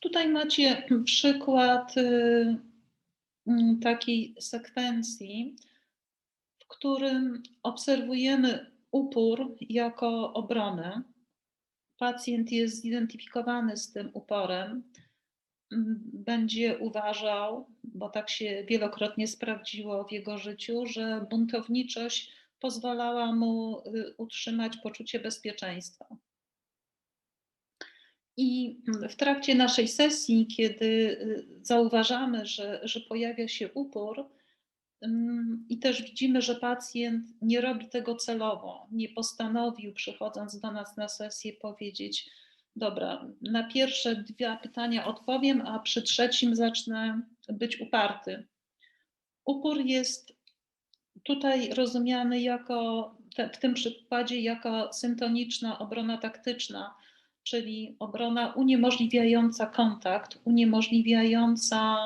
Tutaj macie przykład y, mm, takiej sekwencji, w którym obserwujemy upór jako obronę. Pacjent jest zidentyfikowany z tym uporem, będzie uważał, bo tak się wielokrotnie sprawdziło w jego życiu, że buntowniczość pozwalała mu y, utrzymać poczucie bezpieczeństwa. I w trakcie naszej sesji, kiedy y, zauważamy, że, że pojawia się upór, mm, i też widzimy, że pacjent nie robi tego celowo, nie postanowił, przychodząc do nas na sesję, powiedzieć: Dobra, na pierwsze dwa pytania odpowiem, a przy trzecim zacznę być uparty. Upór jest tutaj rozumiany jako, w tym przykładzie, jako syntoniczna obrona taktyczna czyli obrona uniemożliwiająca kontakt, uniemożliwiająca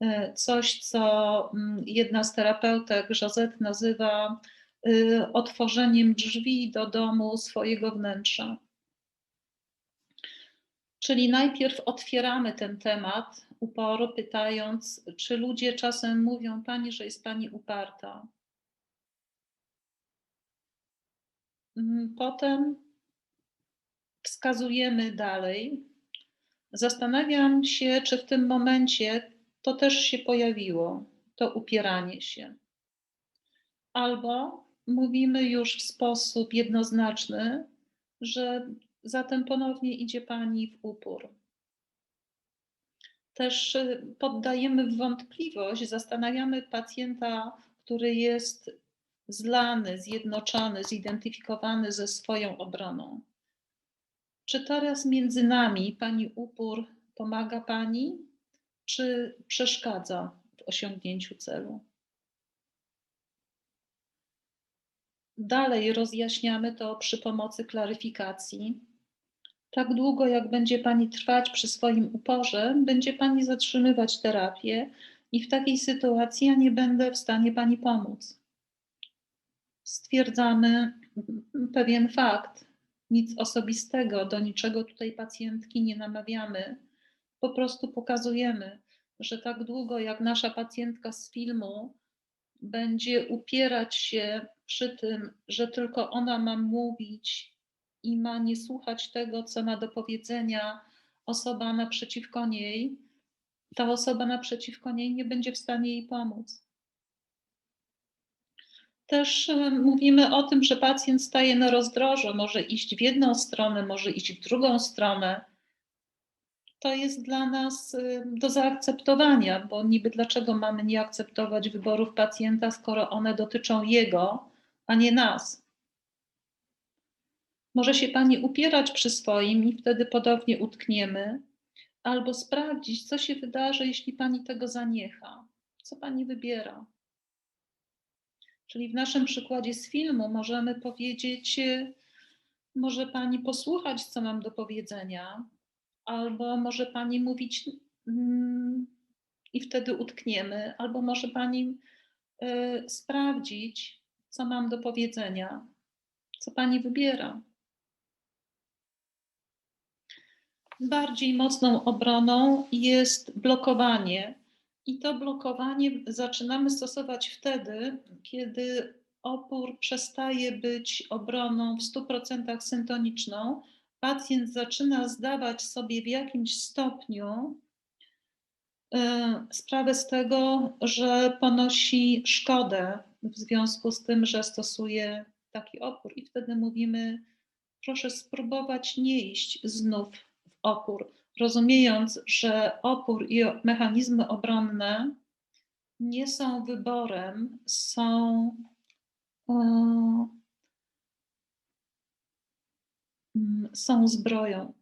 e, coś, co mm, jedna z terapeutek, Josette, nazywa e, otworzeniem drzwi do domu swojego wnętrza. Czyli najpierw otwieramy ten temat uporu, pytając, czy ludzie czasem mówią Pani, że jest Pani uparta. Mm, potem wskazujemy dalej. Zastanawiam się, czy w tym momencie to też się pojawiło, to upieranie się. Albo mówimy już w sposób jednoznaczny, że zatem ponownie idzie Pani w upór. Też y, poddajemy w wątpliwość, zastanawiamy pacjenta, który jest zlany, zjednoczony, zidentyfikowany ze swoją obroną. Czy teraz między nami Pani upór pomaga Pani, czy przeszkadza w osiągnięciu celu? Dalej rozjaśniamy to przy pomocy klaryfikacji. Tak długo, jak będzie Pani trwać przy swoim uporze, będzie Pani zatrzymywać terapię, i w takiej sytuacji ja nie będę w stanie Pani pomóc. Stwierdzamy pewien fakt, nic osobistego, do niczego tutaj pacjentki nie namawiamy. Po prostu pokazujemy, że tak długo jak nasza pacjentka z filmu będzie upierać się przy tym, że tylko ona ma mówić i ma nie słuchać tego, co ma do powiedzenia osoba naprzeciwko niej, ta osoba naprzeciwko niej nie będzie w stanie jej pomóc. Też e, mówimy o tym, że pacjent staje na rozdrożu, może iść w jedną stronę, może iść w drugą stronę. To jest dla nas e, do zaakceptowania, bo niby dlaczego mamy nie akceptować wyborów pacjenta, skoro one dotyczą jego, a nie nas. Może się pani upierać przy swoim i wtedy podobnie utkniemy, albo sprawdzić, co się wydarzy, jeśli pani tego zaniecha, co pani wybiera. Czyli w naszym przykładzie z filmu możemy powiedzieć, y, może pani posłuchać, co mam do powiedzenia, albo może pani mówić mm, i wtedy utkniemy, albo może pani y, sprawdzić, co mam do powiedzenia, co pani wybiera. Bardziej mocną obroną jest blokowanie i to blokowanie zaczynamy stosować wtedy, kiedy opór przestaje być obroną w 100% syntoniczną. Pacjent zaczyna zdawać sobie w jakimś stopniu e, sprawę z tego, że ponosi szkodę w związku z tym, że stosuje taki opór, i wtedy mówimy: Proszę spróbować nie iść znów opór rozumiejąc, że opór i mechanizmy obronne nie są wyborem, są mm, są zbroją.